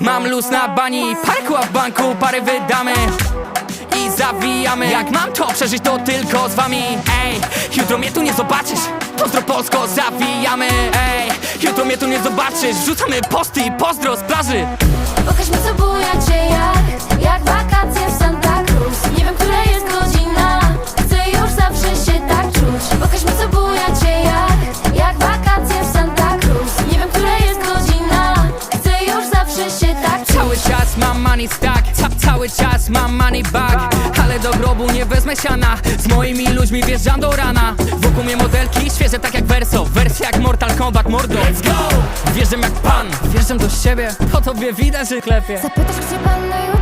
Mam luz na bani, parku w banku Pary wydamy i zawijamy. Jak mam to przeżyć to tylko z wami. Ej, jutro mnie tu nie zobaczysz Pozdro Polsko, zawijamy. Ej, jutro mnie tu nie zobaczysz Wrzucamy posty i pozdro z plaży. Pokaż mi co bujacie jak Jak wakacje w Santa Cruz. Nie wiem, która jest godzina Chcę już zawsze się tak czuć. Pokaż mi co bujacie jak money stack. Ca Cały czas mam money bag. Ale do grobu nie wezmę siana. Z moimi ludźmi wjeżdżam do rana. Wokół mnie modelki świeże tak jak Verso. Wersja jak Mortal Kombat mordo. Let's go! Wjeżdżam jak pan. Wjeżdżam do siebie. Po tobie widać, że klepie. Zapytasz, gdzie będę jutro,